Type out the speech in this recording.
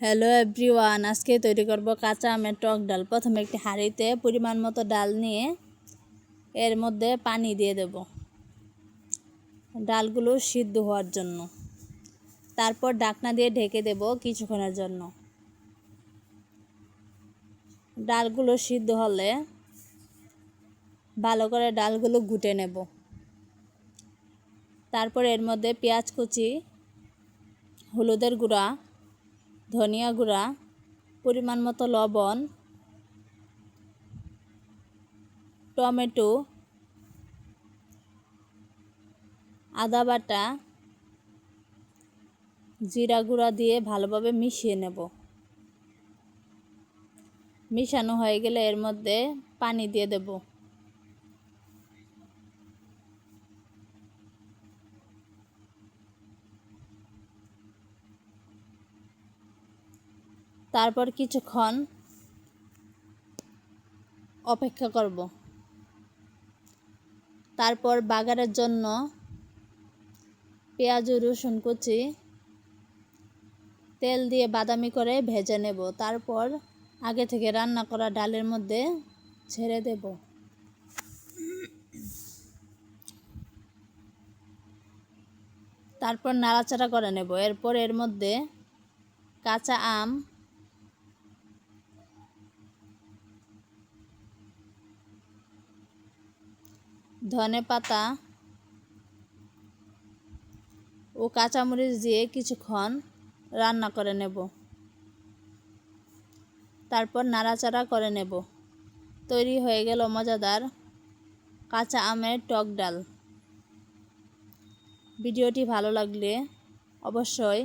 Hello everyone আজকে তৈরি করব কাঁচা আমের টক ডাল। প্রথমে একটি হাঁড়িতে পরিমাণ মতো ডাল নিয়ে এর মধ্যে পানি দিয়ে দেব। ডালগুলো সিদ্ধ হওয়ার জন্য। তারপর ডাকনা দিয়ে ঢেকে দেব কিছুক্ষণের জন্য। ডালগুলো সিদ্ধ হলে ভালো করে ডালগুলো ঘুটে নেব। তারপর এর মধ্যে পেঁয়াজ কুচি, হলুদের গুঁড়া ধনিয়া গুঁড়া, পরিমাণ মতো লবণ, টমেটো, আদা বাটা, জিরা গুঁড়া দিয়ে ভালোভাবে মিশিয়ে নেব। মিশানো হয়ে গেলে এর মধ্যে পানি দিয়ে দেব। তারপর কিছুক্ষণ অপেক্ষা করব। তারপর বাগারের জন্য পেঁয়াজ রসুন কুচি, তেল দিয়ে বাদামি করে ভেজে নেব। তারপর আগে থেকে রান্না করা ডালের মধ্যে ছেড়ে দেব। তারপর নাড়াচাড়া করে নেব। এরপর এর মধ্যে কাঁচা আম ধনে পাতা ও কাঁচামরিচ দিয়ে কিছুক্ষণ রান্না করে নেব। তারপর নাড়াচাড়া করে নেব। তৈরি হয়ে গেল মজাদার কাঁচা আমের টক ডাল। ভিডিওটি ভালো লাগলে অবশ্যই